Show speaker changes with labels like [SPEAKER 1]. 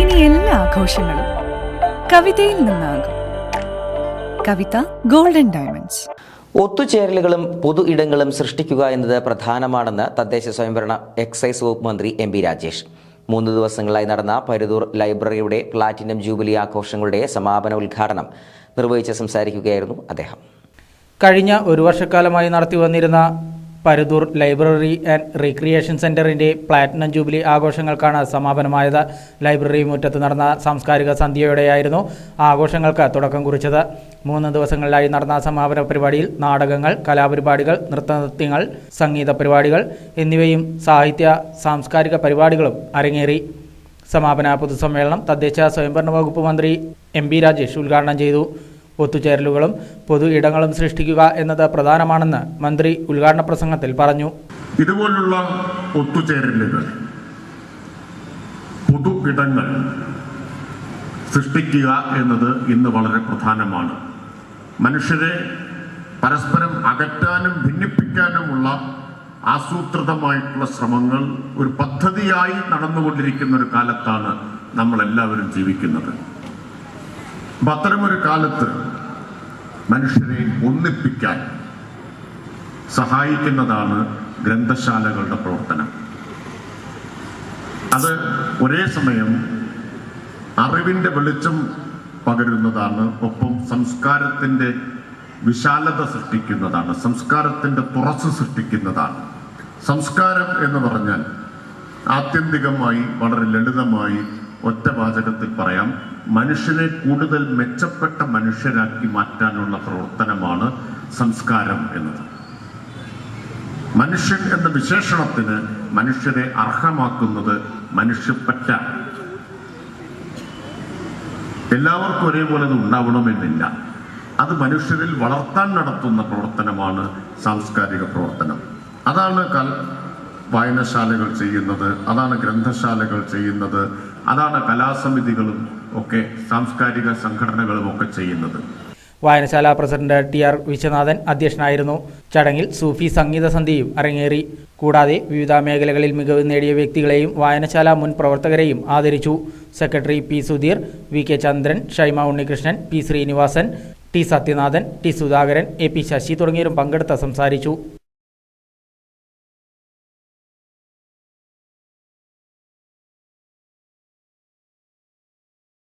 [SPEAKER 1] ഇനി എല്ലാ ആഘോഷങ്ങളും കവിതയിൽ നിന്നാകും. കവിത ഗോൾഡൻ ഡയമണ്ട്സ്
[SPEAKER 2] ഒത്തുചേരലുകളും പൊതു ഇടങ്ങളും സൃഷ്ടിക്കുക എന്നത് പ്രധാനമാണെന്ന് തദ്ദേശ സ്വയംഭരണ എക്സൈസ് വകുപ്പ് മന്ത്രി എം പി രാജേഷ്. മൂന്ന് ദിവസങ്ങളായി നടന്ന പരുതൂർ ലൈബ്രറിയുടെ പ്ലാറ്റിനം ജൂബിലി ആഘോഷങ്ങളുടെ സമാപന ഉദ്ഘാടനം നിർവഹിച്ച് സംസാരിക്കുകയായിരുന്നു അദ്ദേഹം.
[SPEAKER 3] കഴിഞ്ഞ ഒരു വർഷക്കാലമായി നടത്തിവന്നിരുന്ന പരുതൂർ ലൈബ്രറി ആൻഡ് റീക്രിയേഷൻ സെന്ററിന്റെ പ്ലാറ്റിനം ജൂബിലി ആഘോഷങ്ങൾക്കാണ് സമാപനമായത്. ലൈബ്രറി മുറ്റത്ത് നടന്ന സാംസ്കാരിക സന്ധ്യയോടെയായിരുന്നു ആഘോഷങ്ങൾക്ക് തുടക്കം കുറിച്ചത്. മൂന്ന് ദിവസങ്ങളിലായി നടന്ന സമാപന പരിപാടിയിൽ നാടകങ്ങൾ കലാപരിപാടികൾ നൃത്തനൃത്യങ്ങൾ സംഗീത പരിപാടികൾ എന്നിവയും സാഹിത്യ സാംസ്കാരിക പരിപാടികളും അരങ്ങേറി. സമാപന പൊതുസമ്മേളനം തദ്ദേശ സ്വയംഭരണ വകുപ്പ് മന്ത്രി എം ബി രാജേഷ് ഉദ്ഘാടനം ചെയ്തു. ഒത്തുചേരലുകളും പൊതു ഇടങ്ങളും സൃഷ്ടിക്കുക എന്നത് പ്രധാനമാണെന്ന് മന്ത്രി ഉദ്ഘാടന പ്രസംഗത്തിൽ പറഞ്ഞു.
[SPEAKER 4] ഇതുപോലുള്ള ഒത്തുചേരലുകൾ പൊതു ഇടങ്ങൾ സൃഷ്ടിക്കുക എന്നത് ഇന്ന് വളരെ പ്രധാനമാണ്. മനുഷ്യരെ പരസ്പരം അകറ്റാനും ഭിന്നിപ്പിക്കാനുമുള്ള ആസൂത്രിതമായിട്ടുള്ള ശ്രമങ്ങൾ ഒരു പദ്ധതിയായി നടന്നുകൊണ്ടിരിക്കുന്ന ഒരു കാലത്താണ് നമ്മൾ എല്ലാവരും ജീവിക്കുന്നത്. അപ്പൊ അത്തരമൊരു കാലത്ത് മനുഷ്യരെ ഒന്നിപ്പിക്കാൻ സഹായിക്കുന്നതാണ് ഗ്രന്ഥശാലകളുടെ പ്രവർത്തനം. അത് ഒരേ സമയം അറിവിന്റെ വെളിച്ചം പകരുന്നതാണ് ഒപ്പം സംസ്കാരത്തിന്റെ വിശാലത സൃഷ്ടിക്കുന്നതാണ് സംസ്കാരത്തിന്റെ തുറസ് സൃഷ്ടിക്കുന്നതാണ്. സംസ്കാരം എന്ന് പറഞ്ഞാൽ ആത്യന്തികമായി വളരെ ലളിതമായി ഒറ്റ വാചകത്തിൽ പറയാം മനുഷ്യനെ കൂടുതൽ മെച്ചപ്പെട്ട മനുഷ്യരാക്കി മാറ്റാനുള്ള പ്രവർത്തനമാണ് സംസ്കാരം എന്നത്. മനുഷ്യൻ എന്ന വിശേഷണത്തിന് മനുഷ്യരെ അർഹമാക്കുന്നത് മനുഷ്യപ്പറ്റ. എല്ലാവർക്കും ഒരേപോലെ അത് ഉണ്ടാവണമെന്നില്ല. അത് മനുഷ്യരിൽ വളർത്താൻ നടത്തുന്ന പ്രവർത്തനമാണ് സാംസ്കാരിക പ്രവർത്തനം. അതാണ് കൽ വായനശാലകൾ ചെയ്യുന്നത് അതാണ് ഗ്രന്ഥശാലകൾ ചെയ്യുന്നത് അതാണ് കലാസമിതികളും ഒക്കെ സാംസ്കാരിക സംഘടനകളും ഒക്കെ ചെയ്യുന്നത്.
[SPEAKER 3] വായനശാല പ്രസിഡന്റ് ടി ആർ വിശ്വനാഥൻ അധ്യക്ഷനായിരുന്നു. ചടങ്ങിൽ സൂഫി സംഗീത സന്ധ്യയും അരങ്ങേറി. കൂടാതെ വിവിധ മേഖലകളിൽ മികവ് നേടിയ വ്യക്തികളെയും വായനശാല മുൻ പ്രവർത്തകരെയും ആദരിച്ചു. Secretary P Sudheer V K Chandran Shaima Unnikrishnan P Srinivasan T Sathyanathan T Sudhakaran A P Sasi തുടങ്ങിയവരും പങ്കെടുത്ത് സംസാരിച്ചു.